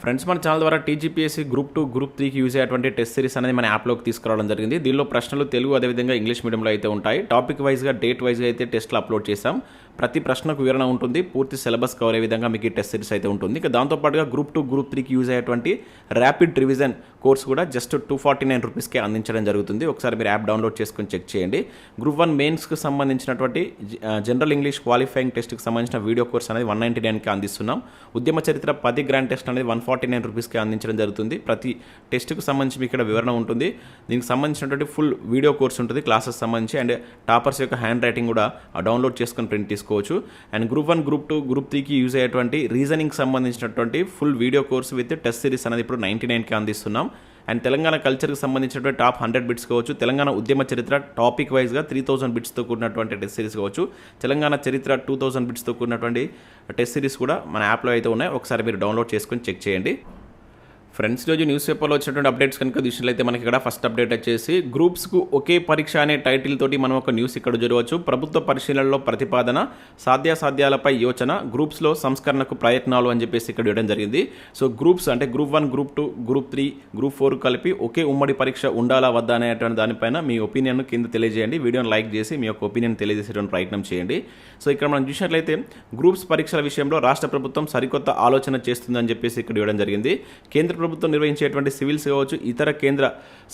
Friends మన ఛానల్ ద్వారా టీజీపీఎస్సీ గ్రూప్ టూ గ్రూప్ త్రీకి యూజ్ అయ్యేటువంటి టెస్ట్ సిరీస్ అనేది మన యాప్లోకి తీసుకురావడం జరిగింది. దీనిలో ప్రశ్నలు తెలుగు అదేవిధంగా ఇంగ్లీష్ మీడియంలో అయితే ఉంటాయి. టాపిక్ వైజ్గా డేట్ వైజ్గా అయితే టెస్ట్లు అప్లోడ్ చేశాం. ప్రతి ప్రశ్నకు వివరణ ఉంటుంది పూర్తి సిలబస్ కవర్ అయ్యే విధంగా మీకు ఈ టెస్ట్ సిరీస్ అయితే ఉంటుంది. ఇక దాంతోపాటుగా గ్రూప్ టూ గ్రూప్ త్రీకి యూజ్ అయ్యేటువంటి ర్యాపిడ్ రివిజన్ కోర్స్ కూడా జస్ట్ టూ ఫార్టీ నైన్ రూపీస్కే అందించడం జరుగుతుంది. ఒకసారి మీరు యాప్ డౌన్లోడ్ చేసుకొని చెక్ చేయండి. గ్రూప్ వన్ మెయిన్స్కి సంబంధించినటువంటి జనరల్ ఇంగ్లీష్ క్వాలిఫైయింగ్ టెస్ట్కి సంబంధించిన వీడియో కోర్స్ అనేది వన్ నైంటీ నైన్కి అందిస్తున్నాం. ఉద్యమ చరిత్ర పది గ్రాండ్ టెస్ట్ అనేది వన్ ఫార్టీ నైన్ రూపీస్కి అందించడం జరుగుతుంది. ప్రతి టెస్ట్కి సంబంధించి మీకు ఇక్కడ వివరణ ఉంటుంది. దీనికి సంబంధించినటువంటి ఫుల్ వీడియో కోర్స్ ఉంటుంది క్లాసెస్ సంబంధించి. అండ్ టాపర్స్ యొక్క హ్యాండ్ రైటింగ్ కూడా డౌన్లోడ్ చేసుకొని ప్రింట్ తీసుకోవచ్చు and group one group two group త్రీకి యూజ్ అయ్యేటువంటి రీజనింగ్ సంబంధించినటువంటి full video course with test series అనేది ఇప్పుడు నైంటీ నైన్కి అందిస్తున్నాం. అండ్ తెలంగాణ కల్చర్కి సంబంధించినటువంటి టాప్ హండ్రెడ్ బిట్స్ కావచ్చు. తెలంగాణ ఉద్యమ చరిత్ర టాపిక్ వైజ్గా త్రీ థౌసండ్ బిట్స్తో కూడినటువంటి టెస్ట్ సిరీస్ కావచ్చు. తెలంగాణ చరిత్ర టూ థౌసండ్ బిట్స్తో కూడినటువంటి టెస్ట్ సిరీస్ కూడా మన యాప్లో అయితే ఉన్నాయి. ఒకసారి మీరు డౌన్లోడ్ చేసుకొని చెక్ చేయండి. ఫ్రెండ్స్ రోజు న్యూస్ పేపర్లో వచ్చినటువంటి అప్డేట్స్ కనుక చూసినట్లయితే మనకి ఇక్కడ ఫస్ట్ అప్డేట్ వచ్చేసి గ్రూప్స్కు ఒకే పరీక్ష అనే టైటిల్ తోటి మనం ఒక న్యూస్ ఇక్కడ చూడవచ్చు. ప్రభుత్వ పరిశీలనలో ప్రతిపాదన సాధ్యాసాధ్యాలపై యోచన గ్రూప్స్లో సంస్కరణకు ప్రయత్నాలు అని చెప్పేసి ఇక్కడ ఇవ్వడం జరిగింది. సో గ్రూప్స్ అంటే group one group two group three group four కలిపి ఒకే ఉమ్మడి పరీక్ష ఉండాలా వద్దా అనేటువంటి దానిపైన మీ ఒపీనియన్ కింద తెలియజేయండి. వీడియోని లైక్ చేసి మీ యొక్క ఒపీనియన్ తెలియజేసేటువంటి ప్రయత్నం చేయండి. సో ఇక్కడ మనం చూసినట్లయితే గ్రూప్స్ పరీక్షల విషయంలో రాష్ట్ర ప్రభుత్వం సరికొత్త ఆలోచన చేస్తుందని చెప్పేసి ఇక్కడ ఇవ్వడం జరిగింది. కేంద్ర ప్రభుత్వం నిర్వహించేటువంటి సివిల్స్ కావచ్చు ఇతర కేంద్ర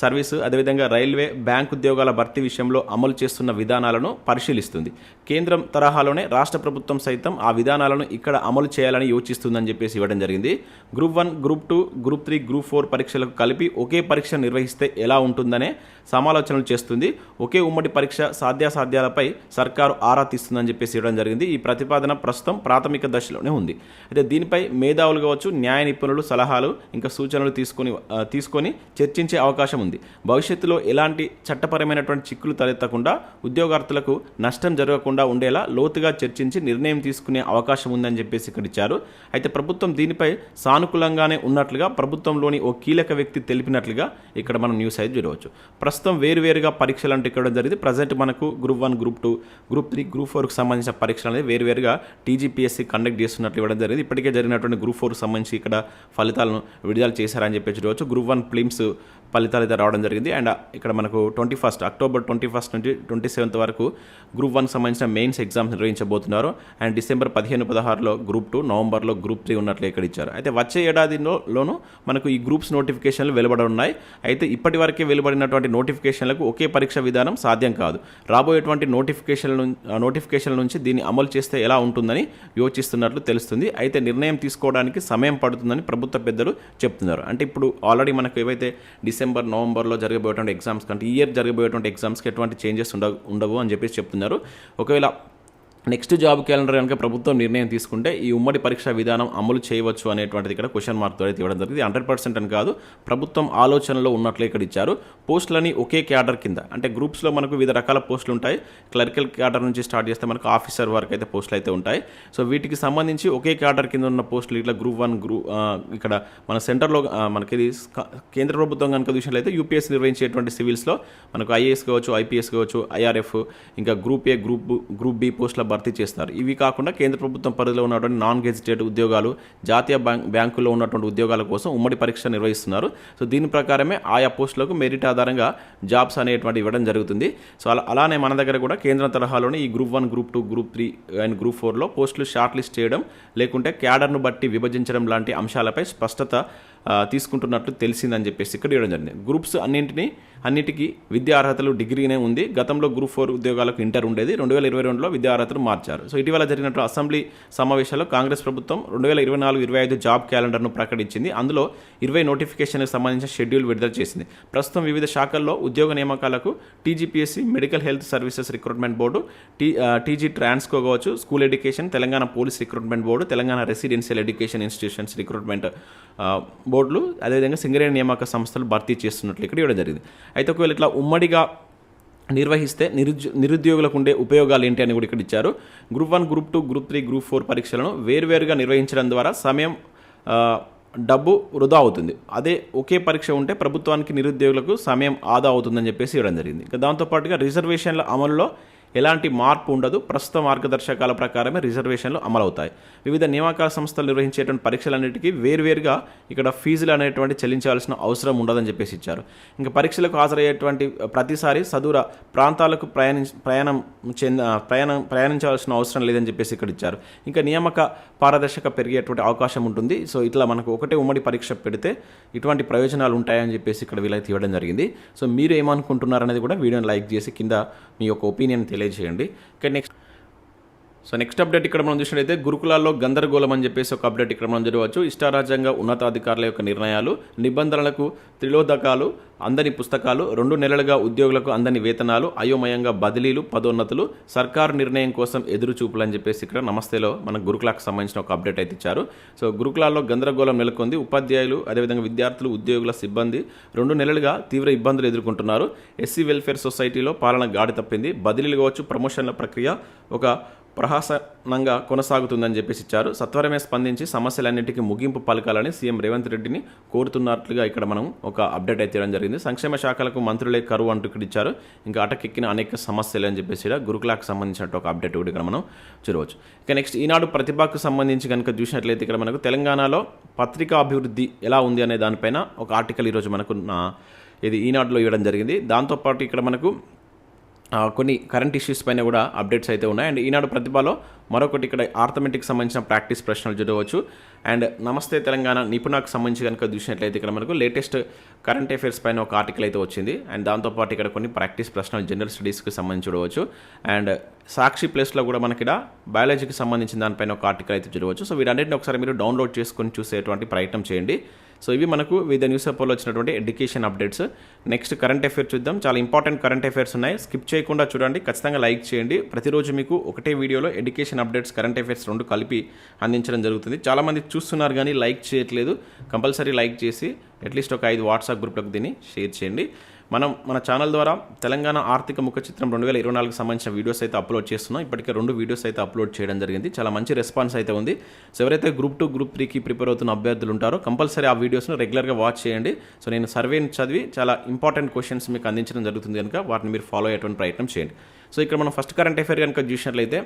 సర్వీసు అదేవిధంగా రైల్వే బ్యాంక్ ఉద్యోగాల భర్తీ విషయంలో అమలు చేస్తున్న విధానాలను పరిశీలిస్తుంది. కేంద్రం తరహాలోనే రాష్ట్ర ప్రభుత్వం సైతం ఆ విధానాలను ఇక్కడ అమలు చేయాలని యోచిస్తుందని చెప్పేసి ఇవ్వడం జరిగింది. Group one group two group three group four పరీక్షలకు కలిపి ఒకే పరీక్ష నిర్వహిస్తే ఎలా ఉంటుందనే సమాలోచనలు చేస్తుంది. ఒకే ఉమ్మడి పరీక్ష సాధ్యాసాధ్యాలపై సర్కారు ఆరా తీస్తుందని చెప్పేసి ఇవ్వడం జరిగింది. ఈ ప్రతిపాదన ప్రస్తుతం ప్రాథమిక దశలోనే ఉంది. అయితే దీనిపై మేధావులు కావచ్చు న్యాయ నిపుణులు సలహాలు ఇంకా సూచనలు తీసుకొని తీసుకొని చర్చించే అవకాశం ఉంది. భవిష్యత్తులో ఎలాంటి చట్టపరమైనటువంటి చిక్కులు తలెత్తకుండా ఉద్యోగార్థులకు నష్టం జరగకుండా ఉండేలా లోతుగా చర్చించి నిర్ణయం తీసుకునే అవకాశం ఉందని చెప్పేసి ఇక్కడ ఇచ్చారు. అయితే ప్రభుత్వం దీనిపై సానుకూలంగానే ఉన్నట్లుగా ప్రభుత్వంలోని ఓ కీలక వ్యక్తి తెలిపినట్లుగా ఇక్కడ మనం న్యూస్ అయితే చూడవచ్చు. ప్రస్తుతం వేరువేరుగా పరీక్షలు అంటే ఇక్కడ జరిగింది. ప్రజెంట్ మనకు group one group two group three group ఫోర్కి సంబంధించిన పరీక్షలు అనేది వేరువేరుగా టీజీపీఎస్సీ కండక్ట్ చేస్తున్నట్లు ఇవ్వడం జరిగింది. ఇప్పటికే జరిగినటువంటి గ్రూప్ ఫోర్కి సంబంధించి ఇక్కడ ఫలితాలను విడుదల చేశారని చెప్పి చూడవచ్చు. గ్రూప్ వన్ ఫిలిమ్స్ ఫలితాలు అయితే రావడం జరిగింది. అండ్ ఇక్కడ మనకు twenty first October twenty first నుంచి ట్వంటీ సెవెంత్ వరకు గ్రూప్ వన్ సంబంధించిన మెయిన్స్ ఎగ్జామ్స్ నిర్వహించబోతున్నారు. అండ్ డిసెంబర్ పదిహేను పదహారులో గ్రూప్ టూ నవంబర్లో గ్రూప్ త్రీ ఉన్నట్లు ఇక్కడ ఇచ్చారు. అయితే వచ్చే ఏడాదిలోనూ మనకు ఈ గ్రూప్స్ నోటిఫికేషన్లు వెలువడ ఉన్నాయి. అయితే ఇప్పటి వరకే వెలువడినటువంటి నోటిఫికేషన్లకు ఒకే పరీక్ష విధానం సాధ్యం కాదు. రాబోయేటువంటి నోటిఫికేషన్ నోటిఫికేషన్ నుంచి దీన్ని అమలు చేస్తే ఎలా ఉంటుందని యోచిస్తున్నట్లు తెలుస్తుంది. అయితే నిర్ణయం తీసుకోవడానికి సమయం పడుతుందని ప్రభుత్వ పెద్దలు చెప్తున్నారు. అంటే ఇప్పుడు ఆల్రెడీ మనకు ఏవైతే డిసెంబర్ నవంబర్లో జరగబోయేటువంటి ఎగ్జామ్స్ కంటే ఈ ఇయర్ జరగబోయేటువంటి ఎగ్జామ్స్కి ఎటువంటి చేంజెస్ ఉండవు ఉండవు అని చెప్పేసి చెప్తున్నారు. ఒకవేళ నెక్స్ట్ జాబ్ క్యాలెండర్ కనుక ప్రభుత్వం నిర్ణయం తీసుకుంటే ఈ ఉమ్మడి పరీక్షా విధానం అమలు చేయవచ్చు అనేటువంటిది ఇక్కడ క్వశ్చన్ మార్క్తో అయితే ఇవ్వడం జరిగింది. హండ్రెడ్ పర్సెంట్ అని కాదు ప్రభుత్వం ఆలోచనలో ఉన్నట్లు ఇక్కడ ఇచ్చారు. పోస్టులని ఒకే క్యాడర్ కింద అంటే గ్రూప్స్లో మనకు వివిధ రకాల పోస్టులు ఉంటాయి. క్లరికల్ క్యాడర్ నుంచి స్టార్ట్ చేస్తే మనకు ఆఫీసర్ వరకు అయితే పోస్టులు అయితే ఉంటాయి. సో వీటికి సంబంధించి ఒకే క్యాడర్ కింద ఉన్న పోస్టులు ఇట్లా గ్రూప్ వన్ గ్రూప్ ఇక్కడ మన సెంటర్లో మనకి ఇది కేంద్ర ప్రభుత్వం కనుక చూసినట్లయితే యూపీఎస్ నిర్వహించేటువంటి సివిల్స్లో మనకు ఐఏఎస్ కావచ్చు ఐపీఎస్ కావచ్చు ఐఆర్ఎఫ్ ఇంకా group A group group B పోస్టుల భర్తీ చేస్తున్నారు. ఇవి కాకుండా కేంద్ర ప్రభుత్వం పరిధిలో ఉన్నటువంటి నాన్ గెజిటెడ్ ఉద్యోగాలు జాతీయ బ్యాంక్ బ్యాంకుల్లో ఉన్నటువంటి ఉద్యోగాల కోసం ఉమ్మడి పరీక్ష నిర్వహిస్తున్నారు. సో దీని ప్రకారమే ఆయా పోస్టులకు మెరిట్ ఆధారంగా జాబ్స్ అనేటువంటి ఇవ్వడం జరుగుతుంది. సో అలా అలానే మన దగ్గర కూడా కేంద్ర తరహాలోనే ఈ group one group two group three and group ఫోర్లో పోస్టులు షార్ట్ లిస్ట్ చేయడం లేకుంటే క్యాడర్ను బట్టి విభజించడం లాంటి అంశాలపై స్పష్టత తీసుకుంటున్నట్లు తెలిసిందని చెప్పేసి ఇక్కడ ఇవ్వడం జరిగింది. గ్రూప్స్ అన్నింటినీ అన్నిటికీ విద్యా అర్హతలు డిగ్రీనే ఉంది. గతంలో గ్రూప్ ఫోర్ ఉద్యోగాలకు ఇంటర్ ఉండేది. రెండు వేల ఇరవై రెండులో విద్యా అర్హతలు మార్చారు. సో ఇటీవల జరిగినట్టు అసెంబ్లీ సమావేశాల్లో కాంగ్రెస్ ప్రభుత్వం రెండు వేల ఇరవై నాలుగు ఇరవై ఐదు జాబ్ క్యాలెండర్ను ప్రకటించింది. అందులో ఇరవై నోటిఫికేషన్కి సంబంధించిన షెడ్యూల్ విడుదల చేసింది. ప్రస్తుతం వివిధ శాఖల్లో ఉద్యోగ నియామకాలకు TGPSC medical health services recruitment board T TG Transco కావచ్చు school education Telangana police recruitment board Telangana residential education institutions recruitment బోర్డులు అదేవిధంగా సింగరేణి నియామక సంస్థలు భర్తీ చేస్తున్నట్లు ఇక్కడ ఇవ్వడం జరిగింది. అయితే ఒకవేళ ఇట్లా ఉమ్మడిగా నిర్వహిస్తే నిరుద్యో నిరుద్యోగులకు ఉండే ఉపయోగాలు ఏంటి అని కూడా ఇక్కడ ఇచ్చారు. Group one group two group three group four పరీక్షలను వేర్వేరుగా నిర్వహించడం ద్వారా సమయం డబ్బు వృధా అవుతుంది. అదే ఒకే పరీక్ష ఉంటే ప్రభుత్వానికి నిరుద్యోగులకు సమయం ఆదా అవుతుందని చెప్పేసి ఇవ్వడం జరిగింది. ఇంకా దాంతోపాటుగా రిజర్వేషన్ల అమలులో ఎలాంటి మార్పు ఉండదు. ప్రస్తుత మార్గదర్శకాల ప్రకారమే రిజర్వేషన్లు అమలవుతాయి. వివిధ నియామకాల సంస్థలు నిర్వహించేటువంటి పరీక్షలన్నిటికీ వేర్వేరుగా ఇక్కడ ఫీజులు అనేటువంటి చెల్లించాల్సిన అవసరం ఉండదని చెప్పేసి ఇచ్చారు. ఇంకా పరీక్షలకు హాజరయ్యేటువంటి ప్రతిసారి సదూర ప్రాంతాలకు ప్రయాణి ప్రయాణం చెంద ప్రయాణం ప్రయాణించాల్సిన అవసరం లేదని చెప్పేసి ఇక్కడ ఇచ్చారు. ఇంకా నియామక పారదర్శక పెరిగేటువంటి అవకాశం ఉంటుంది. సో ఇట్లా మనకు ఒకటే ఉమ్మడి పరీక్ష పెడితే ఇటువంటి ప్రయోజనాలు ఉంటాయని చెప్పేసి ఇక్కడ వీలైతే ఇవ్వడం జరిగింది. సో మీరు ఏమనుకుంటున్నారు అనేది కూడా వీడియోని లైక్ చేసి కింద మీ యొక్క ఒపీనియన్ తెలియజేయండి. ఇక నెక్స్ట్ సో నెక్స్ట్ అప్డేట్ ఇక్కడ మనం చూసినట్లయితే గురుకులాల్లో గందరగోళం అని చెప్పేసి ఒక అప్డేట్ ఇక్కడ మనం జరగవచ్చు ఇష్టారాజ్యంగా ఉన్నతాధికారుల యొక్క నిర్ణయాలు నిబంధనలకు త్రిలోదకాలు అందని పుస్తకాలు రెండు నెలలుగా ఉద్యోగులకు అందని వేతనాలు అయోమయంగా బదిలీలు పదోన్నతులు సర్కారు నిర్ణయం కోసం ఎదురు చూపులు అని చెప్పేసి ఇక్కడ నమస్తేలో మన గురుకులాకు సంబంధించిన ఒక అప్డేట్ అయితే ఇచ్చారు. సో గురుకులాల్లో గందరగోళం నెలకొంది. ఉపాధ్యాయులు అదేవిధంగా విద్యార్థులు ఉద్యోగుల సిబ్బంది రెండు నెలలుగా తీవ్ర ఇబ్బందులు ఎదుర్కొంటున్నారు. ఎస్సీ వెల్ఫేర్ సొసైటీలో పాలన గాడి తప్పింది. బదిలీలు కావచ్చు ప్రమోషన్ల ప్రక్రియ ఒక ప్రహాసనంగా కొనసాగుతుందని చెప్పేసి ఇచ్చారు. సత్వరమే స్పందించి సమస్యలన్నింటికీ ముగింపు పలకాలని సీఎం రేవంత్ రెడ్డిని కోరుతున్నట్లుగా ఇక్కడ మనం ఒక అప్డేట్ అయితే ఇవ్వడం జరిగింది. సంక్షేమ శాఖలకు మంత్రులే కరువు అంటూ ఇక్కడ ఇచ్చారు. ఇంకా అటకెక్కిన అనేక సమస్యలు అని చెప్పేసి ఇక్కడ గురుకులాకు సంబంధించినట్టు ఒక అప్డేట్ కూడా ఇక్కడ మనం చూడవచ్చు. ఇక నెక్స్ట్ ఈనాడు ప్రతిభకు సంబంధించి కనుక చూసినట్లయితే ఇక్కడ మనకు తెలంగాణలో పత్రికా అభివృద్ధి ఎలా ఉంది అనే దానిపైన ఒక ఆర్టికల్ ఈరోజు మనకు నా ఇది ఈనాడులో ఇవ్వడం జరిగింది. దాంతోపాటు ఇక్కడ మనకు కొన్ని కరెంట్ ఇష్యూస్ పైన కూడా అప్డేట్స్ అయితే ఉన్నాయి. అండ్ ఈనాడు ప్రతిభలో మరొకటి ఇక్కడ ఆర్థమెటిక్ సంబంధించిన ప్రాక్టీస్ ప్రశ్నలు చూడవచ్చు అండ్ నమస్తే తెలంగాణ నిపుణకు సంబంధించి కనుక చూసినట్లయితే ఇక్కడ మనకు లేటెస్ట్ కరెంట్ అఫైర్స్ పైన ఒక ఆర్టికల్ అయితే వచ్చింది. అండ్ దాంతోపాటు ఇక్కడ కొన్ని ప్రాక్టీస్ ప్రశ్నలు జనరల్ స్టడీస్కి సంబంధించి చూడవచ్చు. అండ్ సాక్షి ప్లేస్లో కూడా మనకి ఇక్కడ బయాలజీకి సంబంధించిన దానిపైన ఒక ఆర్టికల్ అయితే చూడవచ్చు సో వీటన్నిటిని ఒకసారి మీరు డౌన్లోడ్ చేసుకొని చూసేటువంటి ప్రయత్నం చేయండి. సో ఇవి మనకు వివిధ న్యూస్ పేపర్లో వచ్చినటువంటి education updates next current affair చూద్దాం. చాలా ఇంపార్టెంట్ కరెంట్ అఫైర్స్ ఉన్నాయి. స్కిప్ చేయకుండా చూడండి. ఖచ్చితంగా లైక్ చేయండి. ప్రతిరోజు మీకు ఒకటే వీడియోలో ఎడ్యుకేషన్ అప్డేట్స్ కరెంట్ అఫైర్స్ రెండు కలిపి అందించడం జరుగుతుంది. చాలామంది చూస్తున్నారు కానీ లైక్ చేయట్లేదు. కంపల్సరీ లైక్ చేసి అట్లీస్ట్ ఒక ఐదు వాట్సాప్ గ్రూప్లకు దీన్ని షేర్ చేయండి. మనం మన ఛానల్ ద్వారా తెలంగాణ ఆర్థిక ముఖ చిత్రం రెండు వేల ఇరవై నాలుగు సంబంధించిన వీడియోస్ అయితే అప్లోడ్ చేస్తున్నాం. ఇప్పటికే రెండు వీడియోస్ అయితే అప్లోడ్ చేయడం జరిగింది. చాలా మంచి రెస్పాన్స్ అయితే ఉంది. సో ఎవరైతే గ్రూప్ టూ గ్రూప్ త్రీకి ప్రిపేర్ అవుతున్న అభ్యర్థులు ఉంటారో కంపల్సరీ ఆ వీడియోస్ను రెగ్యులర్గా వాచ్ చేయండి. సో నేను సర్వేని చదివి చాలా ఇంపార్టెంట్ క్వశ్చన్స్ మీకు అందించడం జరుగుతుంది కనుక వాటిని మీరు ఫాలో అయ్యేటువంటి ప్రయత్నం చేయండి. సో ఇక్కడ మనం ఫస్ట్ కరెంట్ అఫైర్ కనుక చూసినట్లయితే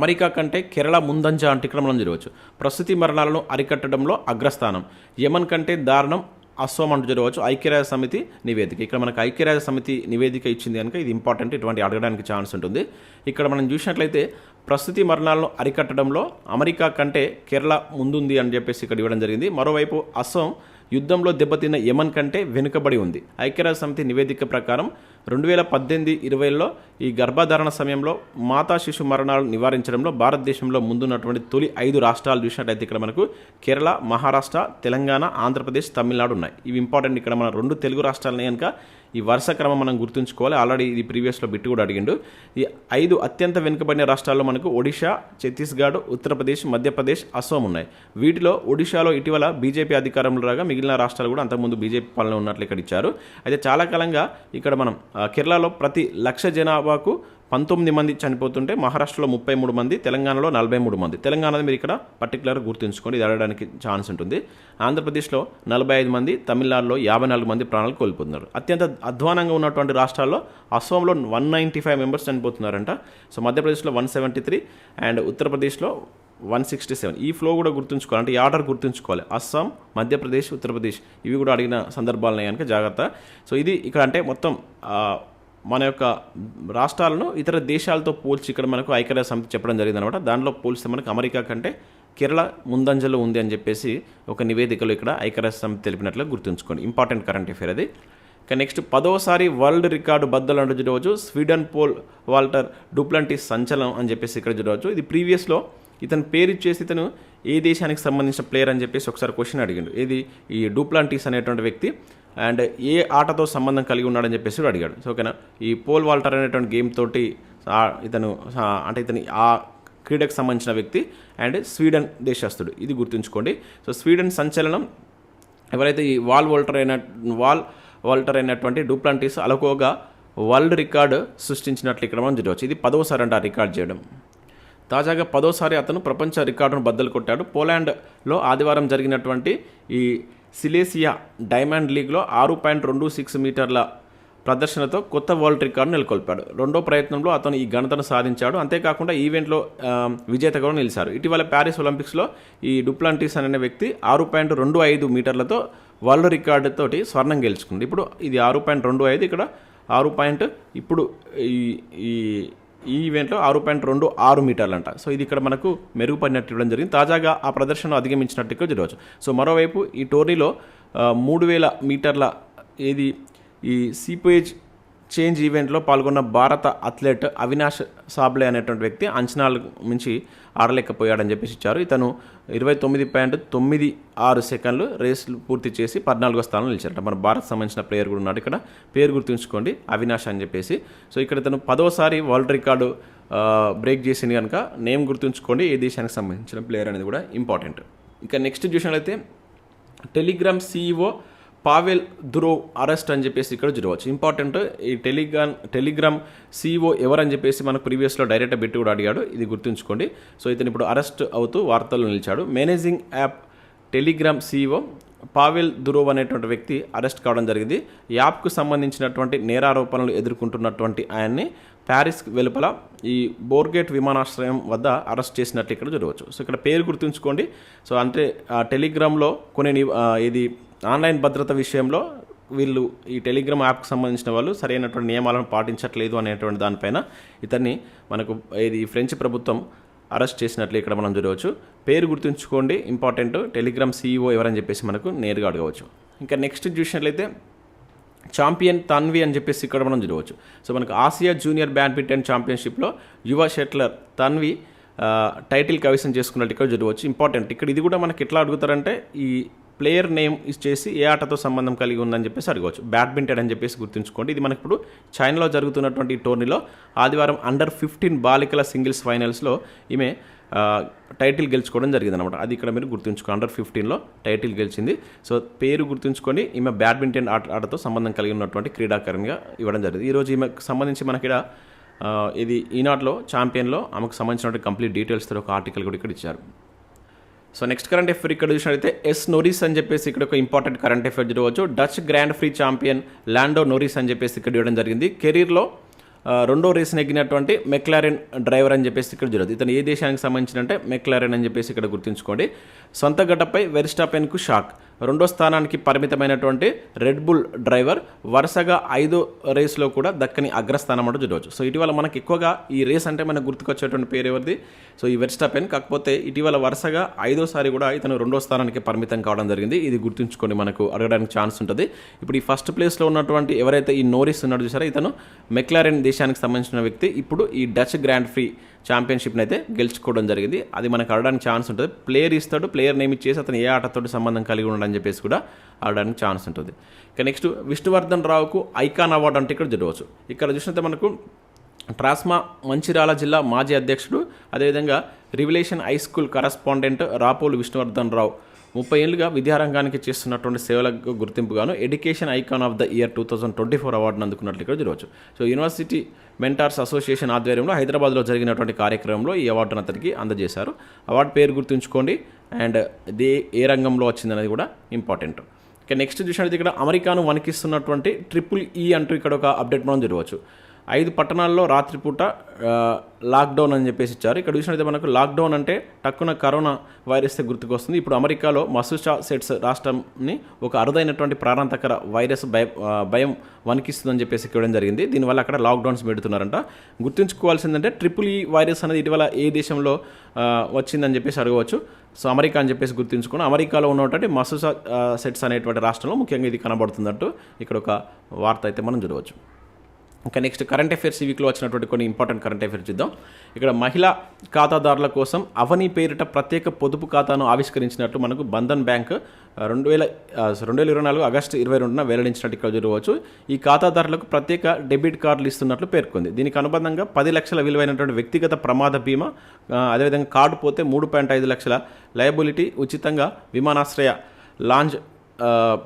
అమెరికా కంటే కేరళ ముందంజ అంటే ఇక్కడ మనం చూడవచ్చు ప్రస్తుతి మరణాలను అరికట్టడంలో అగ్రస్థానం. యమన్ కంటే దారుణం అసోం అంటూ జరగవచ్చు. ఐక్యరాజ్య సమితి నివేదిక. ఇక్కడ మనకు ఐక్యరాజ్య సమితి నివేదిక ఇచ్చింది కనుక ఇది ఇంపార్టెంట్. ఇటువంటి అడగడానికి ఛాన్స్ ఉంటుంది. ఇక్కడ మనం చూసినట్లయితే ప్రస్తుతి మరణాలను అరికట్టడంలో అమెరికా కంటే కేరళ ముందుంది అని చెప్పేసి ఇక్కడ ఇవ్వడం జరిగింది. మరోవైపు అస్సోం యుద్ధంలో దెబ్బతిన్న యమన్ కంటే వెనుకబడి ఉంది. ఐక్యరాజ్య సమితి నివేదిక ప్రకారం రెండు వేల పద్దెనిమిది ఇరవైలో ఈ గర్భధారణ సమయంలో మాతా శిశు మరణాలు నివారించడంలో భారతదేశంలో ముందున్నటువంటి తొలి ఐదు రాష్ట్రాలు చూసినట్టయితే ఇక్కడ మనకు కేరళ మహారాష్ట్ర తెలంగాణ ఆంధ్రప్రదేశ్ తమిళనాడు ఉన్నాయి. ఇవి ఇంపార్టెంట్ ఇక్కడ మన రెండు తెలుగు రాష్ట్రాలని కనుక ఈ వరుస క్రమం మనం గుర్తుంచుకోవాలి. ఆల్రెడీ ఇది ప్రీవియస్లో బిట్టు కూడా అడిగిండు. ఈ ఐదు అత్యంత వెనుకబడిన రాష్ట్రాల్లో మనకు ఒడిషా ఛత్తీస్గఢ్ ఉత్తరప్రదేశ్ మధ్యప్రదేశ్ అస్సాం ఉన్నాయి. వీటిలో ఒడిషాలో ఇటీవల బీజేపీ అధికారంలో రాగా మిగిలిన రాష్ట్రాలు కూడా అంతకుముందు బీజేపీ పాలన ఉన్నట్లు ఇక్కడ ఇచ్చారు. అయితే చాలా కాలంగా ఇక్కడ మనం కేరళలో ప్రతి లక్ష జనాభాకు పంతొమ్మిది మంది చనిపోతుంటే మహారాష్ట్రలో ముప్పై మూడు మంది తెలంగాణలో నలభై మూడు మంది. తెలంగాణలో మీరు ఇక్కడ పర్టికులర్గా గుర్తుంచుకోండి ఇది అడగడానికి ఛాన్స్ ఉంటుంది. ఆంధ్రప్రదేశ్లో నలభై ఐదు మంది తమిళనాడులో యాభై నాలుగు మంది ప్రాణాలు కోల్పోతున్నారు. అత్యంత అధ్వానంగా ఉన్నటువంటి రాష్ట్రాల్లో అస్సాంలో వన్ నైంటీ ఫైవ్ మెంబర్స్ చనిపోతున్నారంట. సో మధ్యప్రదేశ్లో వన్ సెవెంటీ త్రీ అండ్ ఉత్తరప్రదేశ్లో వన్ సిక్స్టీ సెవెన్. ఈ ఫ్లో కూడా గుర్తుంచుకోవాలి. అంటే ఈ ఆర్డర్ గుర్తుంచుకోవాలి. అస్సాం మధ్యప్రదేశ్ ఉత్తరప్రదేశ్ ఇవి కూడా అడిగిన సందర్భాలున్నాయి కనుక జాగ్రత్త. సో ఇది ఇక్కడ అంటే మొత్తం మన యొక్క రాష్ట్రాలను ఇతర దేశాలతో పోల్చి ఇక్కడ మనకు ఐక్యరాజ్య సమితి చెప్పడం జరిగింది అనమాట దానిలో పోల్చితే మనకు అమెరికా కంటే కేరళ ముందంజలో ఉంది అని చెప్పేసి ఒక నివేదికలో ఇక్కడ ఐక్యరాజ్య సమితి తెలిపినట్లు గుర్తుంచుకోండి. ఇంపార్టెంట్ కరెంట్ అఫేర్ అది. ఇక నెక్స్ట్ పదోసారి వరల్డ్ రికార్డు బద్దలు చూడవచ్చు స్వీడన్ పోల్ వాల్టర్ డూప్లంటీ సంచలనం అని చెప్పేసి ఇక్కడ చూడవచ్చు ఇది ప్రీవియస్లో ఇతని పేరు ఇచ్చేసి ఇతను ఏ దేశానికి సంబంధించిన ప్లేయర్ అని చెప్పేసి ఒకసారి క్వశ్చన్ అడిగిండు. ఇది ఈ డూప్లాంటిస్ అనేటువంటి వ్యక్తి అండ్ ఏ ఆటతో సంబంధం కలిగి ఉన్నాడని చెప్పేసి కూడా అడిగాడు. సో ఓకేనా? ఈ పోల్ వాల్టర్ అనేటువంటి గేమ్ తోటి ఇతను అంటే ఇతని ఆ క్రీడకు సంబంధించిన వ్యక్తి అండ్ స్వీడన్ దేశస్తుడు ఇది గుర్తుంచుకోండి. సో స్వీడన్ సంచలనం ఎవరైతే ఈ వాల్ వోల్టర్ అయిన వాల్ వాల్టర్ అయినటువంటి డూప్లాంటిస్ అలకోగా వరల్డ్ రికార్డు సృష్టించినట్లు ఇక్కడ మనం చూడవచ్చు. ఇది పదవసారి అంట రికార్డ్ చేయడం. తాజాగా పదోసారి అతను ప్రపంచ రికార్డును బద్దలు కొట్టాడు. పోలాండ్లో ఆదివారం జరిగినటువంటి ఈ సిలేసియా డైమండ్ లీగ్లో ఆరు పాయింట్ రెండు సిక్స్ మీటర్ల ప్రదర్శనతో కొత్త వరల్డ్ రికార్డు నెలకొల్పాడు. రెండో ప్రయత్నంలో అతను ఈ ఘనతను సాధించాడు. అంతేకాకుండా ఈవెంట్లో విజేత కూడా నిలిచారు. ఇటీవల ప్యారిస్ ఒలింపిక్స్లో ఈ డుప్లాంటిస్ అనే వ్యక్తి ఆరు పాయింట్ రెండు ఐదు మీటర్లతో వరల్డ్ రికార్డుతోటి స్వర్ణం గెలుచుకుంది. ఇప్పుడు ఇది ఆరు పాయింట్ రెండు ఐదు ఇక్కడ ఆరు పాయింట్ ఇప్పుడు ఈ ఈ ఈ ఈవెంట్లో ఆరు పాయింట్ రెండు ఆరు మీటర్లంట. సో ఇది ఇక్కడ మనకు మెరుగుపడినట్టు ఇవ్వడం జరిగింది. తాజాగా ఆ ప్రదర్శనను అధిగమించినట్టు ఇక్కడ చూడవచ్చు. సో మరోవైపు ఈ టోర్నీలో మూడు వేల మీటర్ల ఏది ఈ సీపేజ్ చేంజ్ ఈవెంట్లో పాల్గొన్న భారత అథ్లెట్ అవినాష్ సాబ్లే అనేటువంటి వ్యక్తి అంచనాలకు మించి ఆడలేకపోయాడని చెప్పేసి ఇచ్చారు. ఇతను ఇరవై తొమ్మిది పాయింట్ తొమ్మిది ఆరు సెకండ్లు రేసులు పూర్తి చేసి పద్నాలుగో స్థానంలో నిలిచారట. మన భారత్ సంబంధించిన ప్లేయర్ కూడా ఉన్నాడు ఇక్కడ. పేరు గుర్తుంచుకోండి అవినాష్ అని చెప్పేసి. సో ఇక్కడ ఇతను పదోసారి వరల్డ్ రికార్డు బ్రేక్ చేసింది కనుక నేమ్ గుర్తుంచుకోండి ఏ దేశానికి సంబంధించిన ప్లేయర్ అనేది కూడా ఇంపార్టెంట్. ఇంకా నెక్స్ట్ చూసినట్లయితే Telegram CEO Pavel Durov arrest అని చెప్పేసి ఇక్కడ చూడవచ్చు ఇంపార్టెంట్ ఈ టెలిగ్రామ్ టెలిగ్రామ్ సీఈఓ ఎవరని చెప్పేసి మనకు ప్రీవియస్లో డైరెక్ట్ పెట్టి కూడా అడిగాడు. ఇది గుర్తుంచుకోండి. సో ఇతను ఇప్పుడు అరెస్ట్ అవుతూ వార్తల్లో నిలిచాడు. Managing app Telegram CEO Pavel Durov అనేటువంటి వ్యక్తి అరెస్ట్ కావడం జరిగింది. యాప్కు సంబంధించినటువంటి నేరారోపణలు ఎదుర్కొంటున్నటువంటి ఆయన్ని ప్యారిస్ వెలుపల ఈ బోర్గేట్ విమానాశ్రయం వద్ద అరెస్ట్ చేసినట్లు ఇక్కడ చూడవచ్చు సో ఇక్కడ పేరు గుర్తుంచుకోండి. సో అంటే ఆ టెలిగ్రామ్లో కొన్ని ఇది ఆన్లైన్ భద్రత విషయంలో వీళ్ళు ఈ టెలిగ్రామ్ యాప్కి సంబంధించిన వాళ్ళు సరైనటువంటి నియమాలను పాటించట్లేదు అనేటువంటి దానిపైన ఇతన్ని మనకు ఇది ఫ్రెంచ్ ప్రభుత్వం అరెస్ట్ చేసినట్లు ఇక్కడ మనం చూడవచ్చు. పేరు గుర్తుంచుకోండి ఇంపార్టెంట్. టెలిగ్రామ్ సీఈఓ ఎవరని చెప్పేసి మనకు నేరుగా అడగవచ్చు. ఇంకా నెక్స్ట్ చూసినట్లయితే ఛాంపియన్ తన్వి అని చెప్పేసి ఇక్కడ మనం చూడవచ్చు. సో మనకు ఆసియా జూనియర్ బ్యాడ్మింటన్ ఛాంపియన్షిప్లో యువ షెట్లర్ తన్వి టైటిల్ కవిసం చేసుకున్నట్టు ఇక్కడ చూడవచ్చు. ఇంపార్టెంట్. ఇక్కడ ఇది కూడా మనకి ఎట్లా అడుగుతారంటే ఈ ప్లేయర్ నేమ్ ఇచ్చేసి ఏ ఆటతో సంబంధం కలిగి ఉందని చెప్పేసి అడగవచ్చు. బ్యాడ్మింటన్ అని చెప్పేసి గుర్తుంచుకోండి. ఇది మనకి ఇప్పుడు చైనాలో జరుగుతున్నటువంటి టోర్నీలో ఆదివారం అండర్ ఫిఫ్టీన్ బాలికల సింగిల్స్ ఫైనల్స్లో ఈమె టైటిల్ గెలుచుకోవడం జరిగింది అనమాట అది ఇక్కడ మీరు గుర్తుంచుకో అండర్ ఫిఫ్టీన్లో టైటిల్ గెలిచింది. సో పేరు గుర్తుంచుకొని ఈమె బ్యాడ్మింటన్ ఆట ఆటతో సంబంధం కలిగి ఉన్నటువంటి క్రీడాకారిణిగా ఇవ్వడం జరిగింది. ఈరోజు ఈమెకు సంబంధించి మనకి ఇక్కడ ఇది ఈనాట్లో ఛాంపియన్లో ఆమెకు సంబంధించినటువంటి కంప్లీట్ డీటెయిల్స్తో ఒక ఆర్టికల్ కూడా ఇక్కడ ఇచ్చారు. సో నెక్స్ట్ కరెంట్ అఫేర్ ఇక్కడ చూసినట్లయితే ఎస్ నోరిస్ అని చెప్పేసి ఇక్కడ ఒక ఇంపార్టెంట్ కరెంట్ అఫేర్ చూడవచ్చు Dutch grand prix champion Lando Norris అని చెప్పేసి ఇక్కడ ఇవ్వడం జరిగింది. కెరీర్లో రెండో రేస్ నెగ్గినటువంటి మెక్లారెన్ డ్రైవర్ అని చెప్పేసి ఇక్కడ చూడదు ఇతను ఏ దేశానికి సంబంధించిన అంటే మెక్లారెన్ అని చెప్పేసి ఇక్కడ గుర్తుంచుకోండి. సొంత గడ్డపై వెరిస్టాపెన్కు షాక్ రెండో స్థానానికి పరిమితమైనటువంటి రెడ్ బుల్ డ్రైవర్ వరుసగా ఐదో రేస్లో కూడా దక్కని అగ్రస్థానం అంటూ చూడవచ్చు. సో ఇటీవల మనకి ఎక్కువగా ఈ రేస్ అంటే మనకు గుర్తుకొచ్చేటువంటి పేరు ఎవరిది? సో ఈ వెర్స్టాపెన్ కాకపోతే ఇటీవల వరుసగా ఐదోసారి కూడా ఇతను రెండో స్థానానికి పరిమితం కావడం జరిగింది. ఇది గుర్తుంచుకొని మనకు అడగడానికి ఛాన్స్ ఉంటుంది. ఇప్పుడు ఈ ఫస్ట్ ప్లేస్లో ఉన్నటువంటి ఎవరైతే ఈ నోరిస్ ఉన్నాడో చూసారో? ఇతను మెక్లారెన్ దేశానికి సంబంధించిన వ్యక్తి. ఇప్పుడు ఈ డచ్ గ్రాండ్ ఫ్రీ ఛాంపియన్షిప్ని అయితే గెలుచుకోవడం జరిగింది. అది మనకు ఆడడానికి ఛాన్స్ ఉంటుంది. ప్లేయర్ ఇస్తాడు. ప్లేయర్ నేమ్ ఇచ్చేసి అతను ఏ ఆటతోటి సంబంధం కలిగి ఉండని చెప్పేసి కూడా ఆడడానికి ఛాన్స్ ఉంటుంది. ఇక నెక్స్ట్ విష్ణువర్ధన్ రావుకు ఐకాన్ అవార్డు అంటే ఇక్కడ జరగవచ్చు. ఇక్కడ చూసినట్టే మనకు ట్రాస్మా మంచిర్యాల జిల్లా మాజీ అధ్యక్షుడు అదేవిధంగా revelation high school correspondent Rapolu Vishnuvardhan Rao ముప్పై ఏళ్ళుగా విద్యారంగానికి చేస్తున్నటువంటి సేవలకు గుర్తింపుగాను education icon of the year two thousand twenty four అవార్డును అందుకున్నట్లు ఇక్కడ చూడవచ్చు. సో యూనివర్సిటీ మెంటార్స్ అసోసియేషన్ ఆధ్వర్యంలో హైదరాబాద్లో జరిగినటువంటి కార్యక్రమంలో ఈ అవార్డును అతనికి అందజేశారు. అవార్డు పేరు గుర్తుంచుకోండి. అండ్ ఇది ఏ రంగంలో వచ్చిందనేది కూడా ఇంపార్టెంట్. ఇక నెక్స్ట్ చూసినట్టు ఇక్కడ అమెరికాను వణికిస్తున్నటువంటి ట్రిపుల్ ఈ అంటూ ఇక్కడ ఒక అప్డేట్ మనం జరగవచ్చు ఐదు పట్టణాల్లో రాత్రిపూట లాక్డౌన్ అని చెప్పేసి ఇచ్చారు. ఇక్కడ చూసినట్లయితే మనకు లాక్డౌన్ అంటే టక్కున కరోనా వైరస్ గుర్తుకొస్తుంది. ఇప్పుడు అమెరికాలో మసూచాసెట్స్ రాష్ట్రంని ఒక అరుదైనటువంటి ప్రాణాంతకర వైరస్ భయ భయం వణికిస్తుందని చెప్పేసి ఇవ్వడం జరిగింది. దీనివల్ల అక్కడ లాక్డౌన్స్ పెడుతున్నారంట. గుర్తుంచుకోవాల్సిందంటే ట్రిపుల్ ఈ వైరస్ అనేది ఇటీవల ఏ దేశంలో వచ్చిందని చెప్పేసి అడగవచ్చు. సో అమెరికా అని చెప్పేసి గుర్తుంచుకుని అమెరికాలో ఉన్నటువంటి మసూసా సెట్స్ అనేటువంటి రాష్ట్రంలో ముఖ్యంగా ఇది కనబడుతున్నట్టు ఇక్కడ ఒక వార్త అయితే మనం చూడవచ్చు. ఇంకా నెక్స్ట్ కరెంట్ అఫైర్స్ ఈ వీక్లో వచ్చినటువంటి కొన్ని ఇంపార్టెంట్ కరెంట్ అఫైర్స్ చూద్దాం. ఇక్కడ మహిళా ఖాతాదారుల కోసం అవని పేరిట ప్రత్యేక పొదుపు ఖాతాను ఆవిష్కరించినట్టు మనకు బంధన్ బ్యాంక్ రెండు వేల రెండు వేల ఇరవై నాలుగు ఆగస్టు ఇరవై రెండున వెల్లడించినట్టు ఇక్కడ చూడవచ్చు. ఈ ఖాతాదారులకు ప్రత్యేక డెబిట్ కార్డులు ఇస్తున్నట్లు పేర్కొంది. దీనికి అనుబంధంగా పది లక్షల విలువైనటువంటి వ్యక్తిగత ప్రమాద బీమా అదేవిధంగా కార్డు పోతే మూడు పాయింట్ ఐదు లక్షల లయబిలిటీ ఉచితంగా విమానాశ్రయ లాంజ్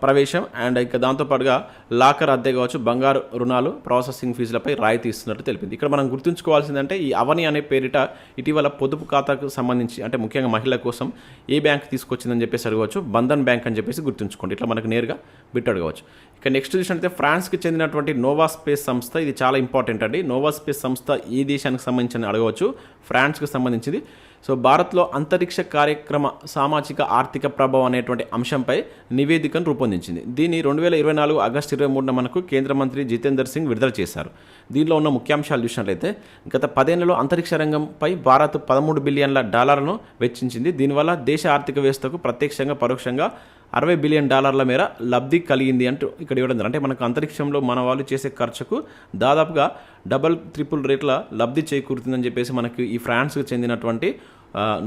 ప్రవేశం అండ్ ఇక దాంతోపాటుగా లాకర్ అద్దె కావచ్చు బంగారు రుణాలు ప్రాసెసింగ్ ఫీజులపై రాయితీ ఇస్తున్నట్టు తెలిపింది. ఇక్కడ మనం గుర్తుంచుకోవాల్సిందంటే ఈ అవని అనే పేరిట ఇటీవల పొదుపు ఖాతాకు సంబంధించి అంటే ముఖ్యంగా మహిళల కోసం ఏ బ్యాంక్ తీసుకొచ్చిందని చెప్పేసి అడగవచ్చు బంధన్ బ్యాంక్ అని చెప్పేసి గుర్తుంచుకోండి. ఇట్లా మనకు నేరుగా బిట్ అడగవచ్చు ఇక నెక్స్ట్ చూసినట్లయితే ఫ్రాన్స్కి చెందినటువంటి నోవా స్పేస్ సంస్థ ఇది చాలా ఇంపార్టెంట్ అండి. నోవా స్పేస్ సంస్థ ఏ దేశానికి సంబంధించిన అడగవచ్చు ఫ్రాన్స్కి సంబంధించింది. సో భారత్లో అంతరిక్ష కార్యక్రమ సామాజిక ఆర్థిక ప్రభావం అనేటువంటి అంశంపై నివేదికను రూపొందించింది. దీన్ని రెండు వేల ఇరవై నాలుగు ఆగస్టు ఇరవై మూడున మనకు కేంద్ర మంత్రి జితేందర్ సింగ్ విడుదల చేశారు. దీనిలో ఉన్న ముఖ్యాంశాలు చూసినట్లయితే గత పదేళ్ళలో అంతరిక్ష రంగంపై భారత్ పదమూడు బిలియన్ల డాలర్లను వెచ్చించింది. దీనివల్ల దేశ ఆర్థిక వ్యవస్థకు ప్రత్యక్షంగా పరోక్షంగా అరవై బిలియన్ డాలర్ల మేర లబ్ధి కలిగింది అంటూ ఇక్కడ ఇవ్వడం అంటే మనకు అంతరిక్షంలో మన వాళ్ళు చేసే ఖర్చుకు దాదాపుగా డబల్ త్రిపుల్ రేట్ల లబ్ధి చేకూరుతుందని చెప్పేసి మనకి ఈ ఫ్రాన్స్కు చెందినటువంటి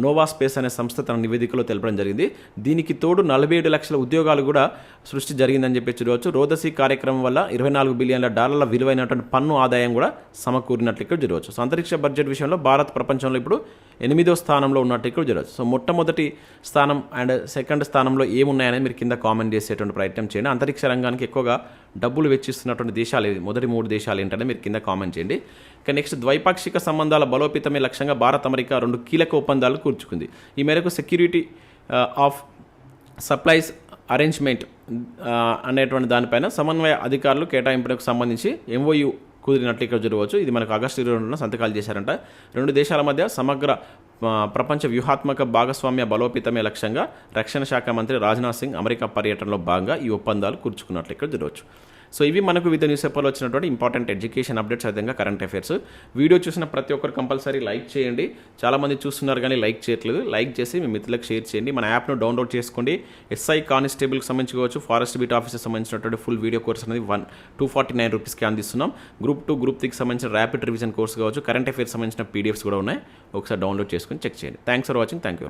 నోవా స్పేస్ అనే సంస్థ తన నివేదికలో తెలపడం జరిగింది. దీనికి తోడు నలభై ఏడు లక్షల ఉద్యోగాలు కూడా సృష్టి జరిగిందని చెప్పి చూడవచ్చు. రోదసి కార్యక్రమం వల్ల ఇరవై నాలుగు బిలియన్ల డాలర్ల విలువైనటువంటి పన్ను ఆదాయం కూడా సమకూరినట్లు ఇక్కడ చూడవచ్చు. సో అంతరిక్ష బడ్జెట్ విషయంలో భారత్ ప్రపంచంలో ఇప్పుడు ఎనిమిదో స్థానంలో ఉన్నట్టు ఇక్కడ చూడవచ్చు సో మొట్టమొదటి స్థానం అండ్ సెకండ్ స్థానంలో ఏమున్నాయని మీరు కింద కామెంట్ చేసేటువంటి ప్రయత్నం చేయండి. అంతరిక్ష రంగానికి ఎక్కువగా డబ్బులు వెచ్చిస్తున్నటువంటి దేశాలు మొదటి మూడు దేశాలు ఏంటనే మీరు కింద కామెంట్ చేయండి. ఇక నెక్స్ట్ ద్వైపాక్షిక సంబంధాల బలోపేతమే లక్ష్యంగా భారత్ అమెరికా రెండు కీలక ఒప్పందాలు కూర్చుకుంది. ఈ మేరకు సెక్యూరిటీ ఆఫ్ సప్లైస్ అరేంజ్మెంట్ అనేటువంటి దానిపైన సమన్వయ అధికారులు కేటాయింపులకు సంబంధించి ఎంఓయు కుదిరినట్లు ఇక్కడ చూడవచ్చు ఇది మనకు ఆగస్టు ఇరవై రెండున సంతకాలు చేశారంట. రెండు దేశాల మధ్య సమగ్ర ప్రపంచ వ్యూహాత్మక భాగస్వామ్య బలోపేతమే లక్ష్యంగా రక్షణ శాఖ మంత్రి రాజ్నాథ్ సింగ్ అమెరికా పర్యటనలో భాగంగా ఈ ఒప్పందాలు కూర్చుకున్నట్లు ఇక్కడ చూడవచ్చు సో ఇవి మనకు వివిధ న్యూస్ పేపర్లో వచ్చినటువంటి ఇంపార్టెంట్ ఎడ్యుకేషన్ అప్డేట్స్ అదేవిధంగా కరెంట్ అఫైర్స్ వీడియో చూసిన ప్రతి ఒక్కరు కంపల్సరీ లైక్ చేయండి. చాలామంది చూస్తున్నారు కానీ లైక్ చేయట్లేదు. లైక్ చేసి మీ మిత్రులకు షేర్ చేయండి. మన యాప్ను డౌన్లోడ్ చేసుకోండి. ఎస్ఐ కానిస్టేబుల్కి సంబంధించి కావచ్చు ఫారెస్ట్ బీట్ ఆఫీసర్ సంబంధించినటువంటి ఫుల్ వీడియో కోర్స్ అనేది వన్ టూ ఫార్టీ నైన్ రూపీస్కి అందిస్తున్నాం. గ్రూప్ టూ గ్రూప్ త్రీకి సంబంధించిన ర్యాపిడ్ రివిజన్ కోర్స్ కావచ్చు. కరెంట్ అఫైర్స్ సంబంధించిన పీడిఎఫ్స్ కూడా ఉన్నాయి. ఒకసారి డౌన్లోడ్ చేసుకొని చెక్ చేయండి. Thanks for watching thank you